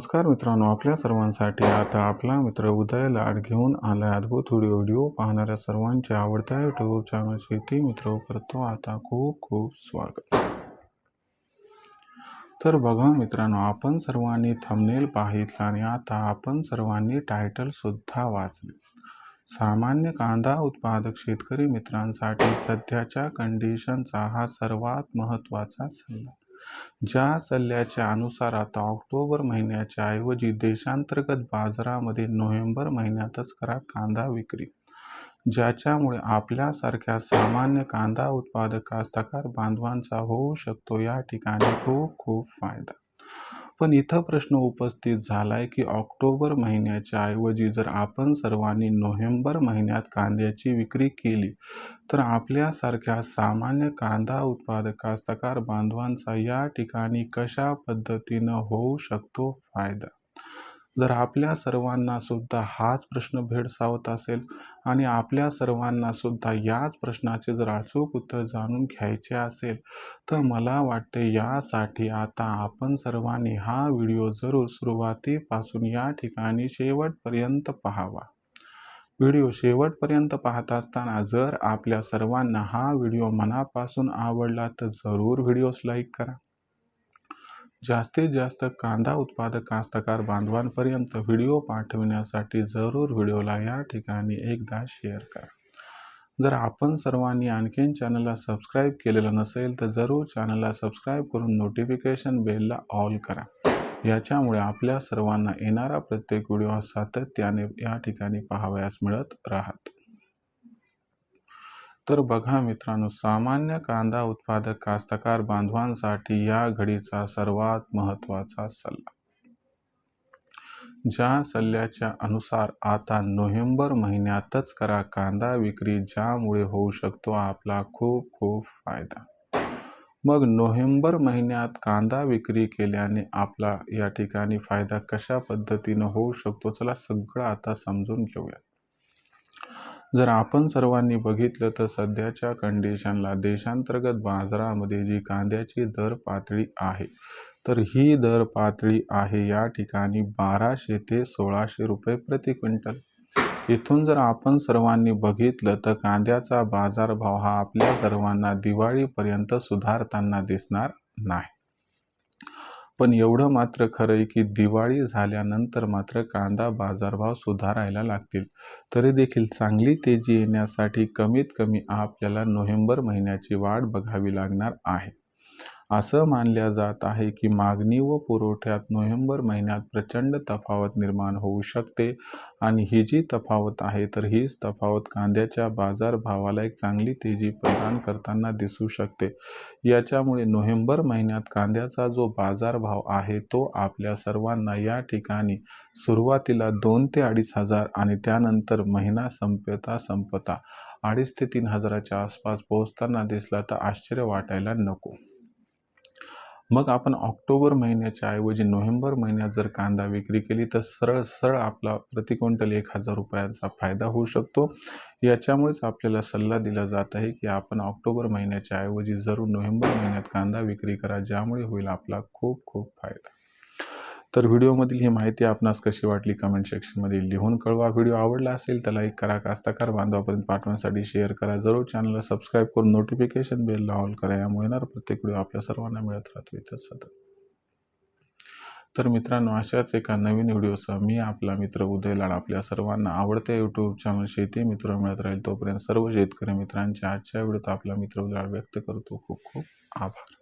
नमस्कार मित्रांनो आपल्या सर्वांसाठी आता आपला मित्र उदय लाड घेऊन आला अद्भुत व्हिडिओ व्हिडिओ पाहणाऱ्या सर्वांच्या आवडत्या युट्यूब चॅनल शेती मित्र करतो आता खूप खूप स्वागत. तर बघा मित्रांनो आपण सर्वांनी थंबनेल पाहितला आणि आता आपण सर्वांनी टायटल सुद्धा वाचले. सामान्य कांदा उत्पादक शेतकरी मित्रांसाठी सध्याच्या कंडिशनचा हा सर्वात महत्त्वाचा सल्ला. ज्या सल्ल्याच्या अनुसार आता ऑक्टोबर महिन्याच्या ऐवजी देशांतर्गत बाजारामध्ये नोव्हेंबर महिन्यातच करा कांदा विक्री ज्याच्यामुळे आपल्यासारख्या सामान्य कांदा उत्पादकास तकार बांधवांचा होऊ शकतो या ठिकाणी खूप खूप फायदा पण इथं प्रश्न उपस्थित झालाय की ऑक्टोबर महिन्याच्या ऐवजी जर आपण सर्वांनी नोव्हेंबर महिन्यात कांद्याची विक्री केली तर आपल्यासारख्या सामान्य कांदा उत्पादक तकार बांधवांचा या ठिकाणी कशा पद्धतीनं होऊ शकतो फायदा? जर आपल्या सर्वांना सुद्धा हाच प्रश्न भेडसावत असेल आणि आपल्या सर्वांना सुद्धा याच प्रश्नाचे जर अचूक उत्तर जाणून घ्यायचे असेल तर मला वाटते यासाठी आता आपण सर्वांनी हा व्हिडिओ जरूर सुरुवातीपासून या ठिकाणी शेवटपर्यंत पाहावा. व्हिडिओ शेवटपर्यंत पाहत असताना जर आपल्या सर्वांना हा व्हिडिओ मनापासून आवडला तर जरूर व्हिडिओस लाईक करा. जास्तीत जास्त कांदा उत्पादक कास्तकार बांधवांपर्यंत व्हिडिओ पाठविण्यासाठी जरूर व्हिडिओला या ठिकाणी एकदा शेअर करा. जर आपण सर्वांनी आणखीन चॅनलला सबस्क्राईब केलेलं नसेल तर जरूर चॅनलला सबस्क्राईब करून नोटिफिकेशन बेलला ऑल करा. याच्यामुळे आपल्या सर्वांना येणारा प्रत्येक व्हिडिओ सातत्याने या ठिकाणी पाहावयास मिळत राहत. तर बघा मित्रांनो सामान्य कांदा उत्पादक कास्तकार बांधवांसाठी या घडीचा सर्वात महत्त्वाचा सल्ला. ज्या सल्ल्याच्या अनुसार आता नोव्हेंबर महिन्यातच करा कांदा विक्री ज्यामुळे होऊ शकतो आपला खूप खूप फायदा. मग नोव्हेंबर महिन्यात कांदा विक्री केल्याने आपला या ठिकाणी फायदा कशा पद्धतीनं होऊ शकतो चला सगळं आता समजून घेऊया जर आपण सर्वांनी बघितलं तर सध्याच्या कंडिशनला देशांतर्गत बाजारामध्ये जी कांद्याची दर पातळी आहे तर ही दर पातळी आहे या ठिकाणी बाराशे ते सोळाशे रुपये प्रति क्विंटल. इथून जर आपण सर्वांनी बघितलं तर कांद्याचा बाजारभाव हा आपल्या सर्वांना दिवाळीपर्यंत सुधारताना दिसणार नाही. पण एवढं मात्र खरं आहे की दिवाळी झाल्यानंतर मात्र कांदा बाजारभाव सुधारायला लागतील. तरी देखील चांगली तेजी येण्यासाठी कमीत कमी आपल्याला नोव्हेंबर महिन्याची वाट बघावी लागणार आहे. असं मानल्या जात आहे की मागणी व पुरवठ्यात नोव्हेंबर महिन्यात प्रचंड तफावत निर्माण होऊ शकते. आणि ही जी तफावत आहे तर हीच तफावत कांद्याच्या बाजारभावाला एक चांगली तेजी प्रदान करताना दिसू शकते. याच्यामुळे नोव्हेंबर महिन्यात कांद्याचा जो बाजारभाव आहे तो आपल्या सर्वांना या ठिकाणी सुरुवातीला दोन ते अडीच हजार आणि त्यानंतर महिना संपता संपता अडीच ते तीन हजाराच्या आसपास पोहोचताना दिसला तर आश्चर्य वाटायला नको. मग आपण ऑक्टोबर महिन्याच्या ऐवजी नोव्हेंबर महिन्यात जर कांदा विक्री केली तर सरळ सरळ आपला प्रति क्विंटल एक हजार रुपयांचा फायदा होऊ शकतो. याच्यामुळेच आपल्याला सल्ला दिला जात आहे की आपण ऑक्टोबर महिन्याच्या ऐवजी जरूर नोव्हेंबर महिन्यात कांदा विक्री करा ज्यामुळे होईल आपला खूप खूप फायदा. तर व्हिडिओमधील ही माहिती आपणास कशी वाटली कमेंट सेक्शनमध्ये लिहून कळवा. व्हिडिओ आवडला असेल तर लाईक करा कास्ताकार बांधवापर्यंत पाठवण्यासाठी शेअर करा. जरूर चॅनलला सबस्क्राईब करून नोटिफिकेशन बेल लावल करा. यामुळे येणार प्रत्येक व्हिडिओ आपल्या सर्वांना मिळत राहतो इथं सतत. तर मित्रांनो अशाच एका नवीन व्हिडिओसह मी आपला मित्र उदय लाड आपल्या सर्वांना आवडत्या यूट्यूब चॅनल शेती मित्र मिळत राहील तोपर्यंत सर्व शेतकरी मित्रांच्या आजच्या व्हिडिओत आपला मित्र उदय व्यक्त करतो. खूप खूप आभार.